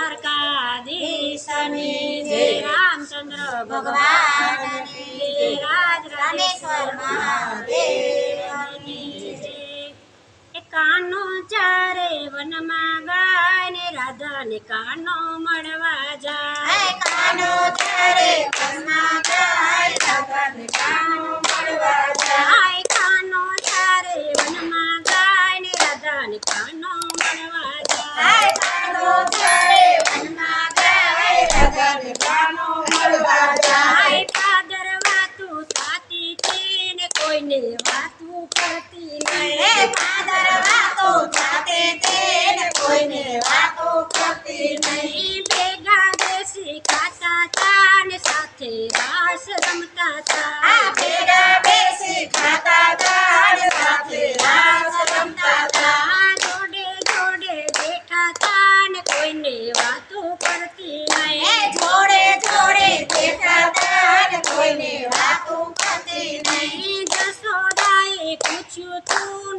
દ્વારકાધીશની જય રામચંદ્ર ભગવાનની જય. રાજ રામેશ્વર મહાદેવની જય. કાનો ચારે વનમાં ગાય ને રાધાને કાનો મળવા જાય. કાનો ચારે વનમાં ગાય રાધાને કાનો મળવા જાય. કાનો ચારે વનમાં ગાય ને રાધાને કાનો મળવા જાય. કાનો ચારે કોઈને વાતું કરતી નડે ફાધર વાતો જાતે તેને કોઈને વાતો કરતી નહીં. ભેગા બેસી ખાતા તા ને સાથે રાસ રમતા તા. ભેગા બેસી ખાતા તા ને સાથે રાસ રમતા તા. જોડે જોડે બેઠા તા ને કોઈને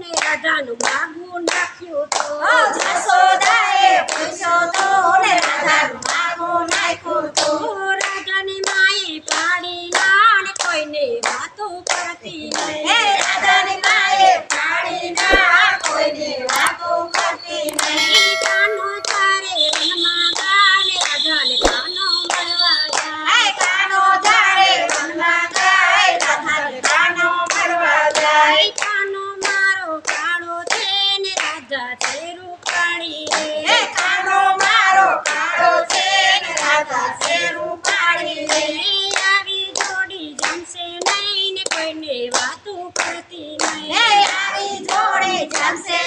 ને રાધાનું માગું નાખ્યું તો જશોદાએ પૂછ્યો તો ને રાધાનું માગું નાખ્યું તો રાજાની માએ વાતો શેરું મારો કાળો છે રાધા શેરું પાણી એ. આવી જોડી જામશે નહીં વાતું કરતી આવી જોડી જમશે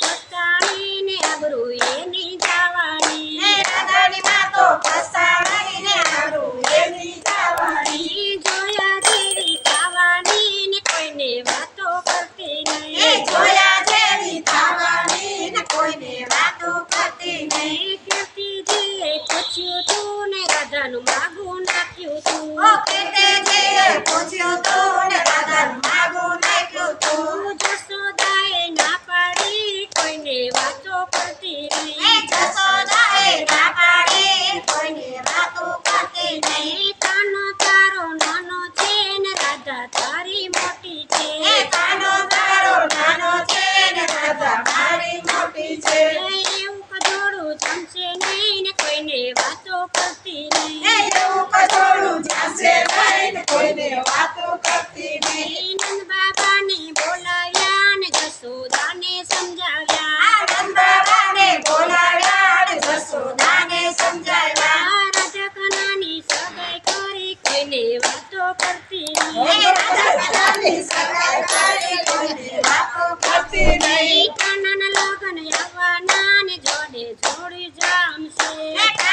ફસાવીને આબરૂ એની જવાની. હે રાધાની માં જોયા દેવી કોઈને વાતો કરતી જોયા દેવી કોઈને વાતો કરતી નહીં. પૂછ્યું તું ને રાધાનું માગું નાખ્યું તું. પૂછ્યું તું সরি জামশেদ